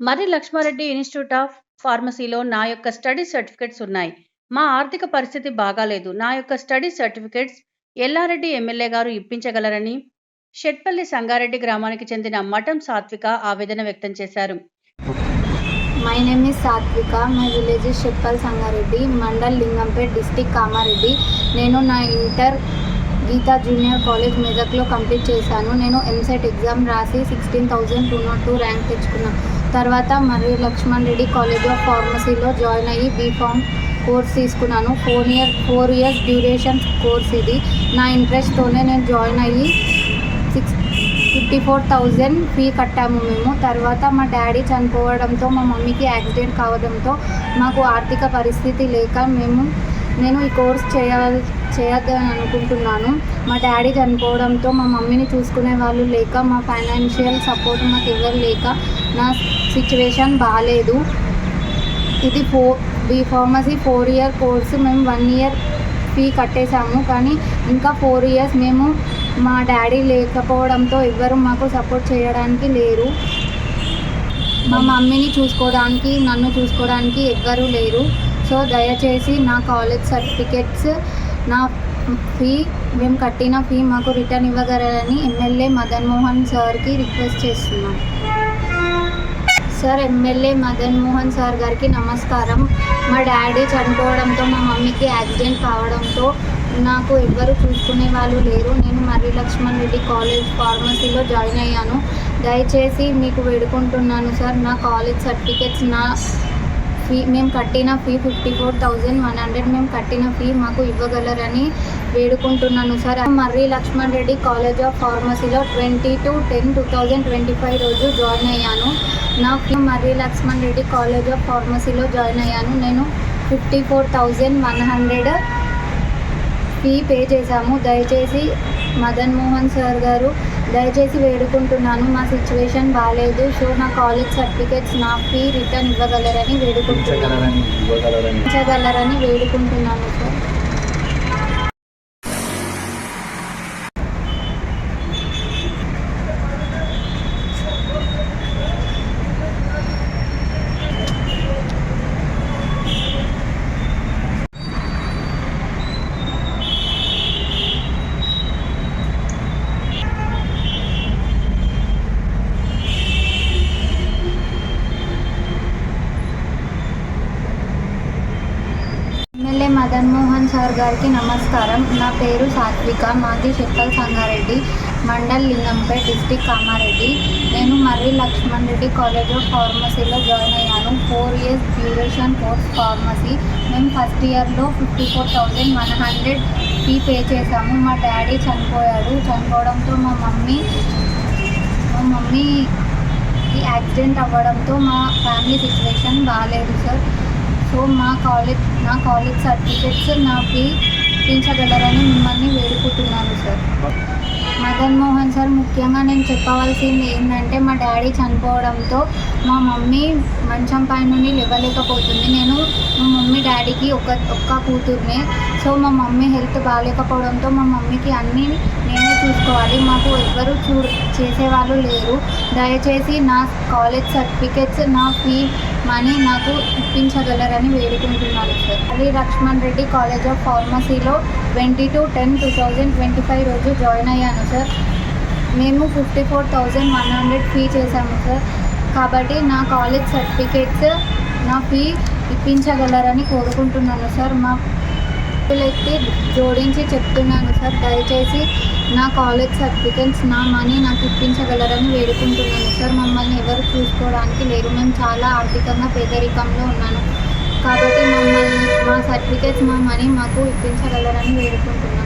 Marri Lakshmareddy institute of ఫార్మసీలో నా యొక్క స్టడీ సర్టిఫికెట్స్ ఉన్నాయి. మా ఆర్థిక పరిస్థితి బాగాలేదు. నా యొక్క స్టడీ సర్టిఫికెట్స్ ఎల్లారెడ్డి ఎమ్మెల్యే గారు ఇప్పించగలరని షెట్పల్లి సంగారెడ్డి గ్రామానికి చెందిన మఠం సాత్విక ఆవేదన వ్యక్తం చేశారు. My name is Satvika. My village Shetpal Sangareddy mandal Lingampet district Kamareddy. నేను నా ఇంటర్ గీతా జూనియర్ కాలేజ్ మెదక్లో కంప్లీట్ చేశాను. నేను ఎంసెట్ ఎగ్జామ్ రాసి sixteen thousand two nought two rank తెచ్చుకున్నాను తర్వాత మరి లక్ష్మణ్ రెడ్డి కాలేజ్ ఆఫ్ ఫార్మసీలో జాయిన్ అయ్యి బీఫామ్ కోర్స్ తీసుకున్నాను. Four year four years duration course ఇది. నా ఇంట్రెస్ట్తోనే నేను జాయిన్ అయ్యి six fifty four thousand fee కట్టాము మేము. తర్వాత మా డాడీ చనిపోవడంతో మా మమ్మీకి యాక్సిడెంట్ కావడంతో మాకు ఆర్థిక పరిస్థితి లేక మేము నేను ఈ కోర్స్ చేయాలి చేయొద్దని అనుకుంటున్నాను. మా డాడీ చనిపోవడంతో మా మమ్మీని చూసుకునే వాళ్ళు లేక మా ఫైనాన్షియల్ సపోర్ట్ మాకు ఇవ్వరు లేక నా సిచ్యువేషన్ బాగాలేదు ఇది four B pharmacy four year course మేము వన్ ఇయర్ ఫీ కట్టేశాము. కానీ ఇంకా ఫోర్ ఇయర్స్ మేము మా డాడీ లేకపోవడంతో ఎవ్వరూ మాకు సపోర్ట్ చేయడానికి లేరు. మా మమ్మీని చూసుకోవడానికి నన్ను చూసుకోవడానికి ఎవ్వరూ లేరు. సో దయచేసి నా కాలేజ్ సర్టిఫికెట్స్ నా ఫీ మేము కట్టిన ఫీ మాకు రిటర్న్ ఇవ్వగలరని ఎమ్మెల్యే మదన్ మోహన్ సార్కి రిక్వెస్ట్ చేస్తున్నాం. Sir MLA Madan Mohan sir గారికి నమస్కారం. మా డాడీ చనిపోవడంతో మా మమ్మీకి యాక్సిడెంట్ కావడంతో నాకు ఎవ్వరు చూసుకునే వాళ్ళు లేరు. నేను మర్రి లక్ష్మణ్ రెడ్డి కాలేజ్ ఫార్మసీలో జాయిన్ అయ్యాను. దయచేసి మీకు వేడుకుంటున్నాను సార్. నా కాలేజ్ సర్టిఫికెట్స్ నా ఫీ మేము కట్టిన fee fifty four thousand one hundred మేము కట్టిన ఫీ మాకు ఇవ్వగలరని వేడుకుంటున్నాను sir. Marri Lakshman Reddy college of ఫార్మసీలో twenty two ten two thousand twenty five రోజు జాయిన్ అయ్యాను. నా fee Marri Lakshman Reddy college of ఫార్మసీలో join అయ్యాను. నేను fifty four thousand one hundred fee pay చేశాము. దయచేసి మదన్ మోహన్ సార్ గారు దయచేసి వేడుకుంటున్నాను. మా సిచ్యువేషన్ బాగాలేదు సో నా కాలేజ్ సర్టిఫికేట్స్ నా ఫీ రిటర్న్ ఇవ్వగలరని వేడుకుంటున్నాను. ఇవ్వగలరని. వేడుకుంటున్నాను sir MLA Madan Mohan sir గారికి నమస్కారం. నా పేరు సాత్విక. మాది చెప్పల్ సంగారెడ్డి మండల్ లింగంపేట్ డిస్టిక్ కామారెడ్డి. నేను మర్రి లక్ష్మణ్ రెడ్డి కాలేజ్ ఆఫ్ ఫార్మసీలో జాయిన్ అయ్యాను. Four years duration course pharmacy. మేము ఫస్ట్ ఇయర్లో fifty four thousand one hundred fee pay చేశాము. మా డాడీ చనిపోయాడు. చనిపోవడంతో మా మమ్మీ మా మమ్మీ యాక్సిడెంట్ అవ్వడంతో మా ఫ్యామిలీ సిచ్యువేషన్ బాగాలేదు సార్. సో మా కాలేజ్ నా కాలేజ్ సర్టిఫికెట్స్ నాకు ఇప్పించగలరని మిమ్మల్ని వేడుకుంటున్నాను సార్ మదన్ మోహన్ సార్ ముఖ్యంగా నేను చెప్పవలసింది ఏంటంటే మా డాడీ చనిపోవడంతో మా మమ్మీ మంచం పై నుండి లేవలేకపోతుంది. నేను మా మమ్మీ డాడీకి ఒక ఒక్క కూతుర్నే. సో మా మమ్మీ హెల్త్ బాగాలేకపోవడంతో మా మమ్మీకి అన్నీ నేనే చూసుకోవాలి. మాకు ఎవ్వరు చూ చేసేవాళ్ళు లేరు. దయచేసి నా కాలేజ్ సర్టిఫికెట్స్ నా ఫీ మనీ నాకు ఇప్పించగలరని వేడుకుంటున్నాను సార్. అది Laxman Reddy college of ఫార్మసీలో twenty two ten two thousand twenty five రోజు జాయిన్ అయ్యాను సార్. మేము fifty four thousand one hundred fee చేశాము సార్. కాబట్టి నా కాలేజ్ సర్టిఫికేట్స్ నా ఫీ ఇప్పించగలరని కోరుకుంటున్నాను సార్. మా పిల్లలకి జోడించి చెప్తున్నాను సార్. దయచేసి నా కాలేజ్ సర్టిఫికెట్స్ నా మనీ నాకు ఇప్పించగలరని వేడుకుంటున్నాను సార్. మమ్మల్ని ఎవరు చూసుకోవడానికి లేరు. మేము చాలా ఆర్థికంగా పేదరికంలో ఉన్నాను. కాబట్టి మమ్మల్ని మా సర్టిఫికెట్స్ మా మనీ మాకు ఇప్పించగలరని వేడుకుంటున్నాను.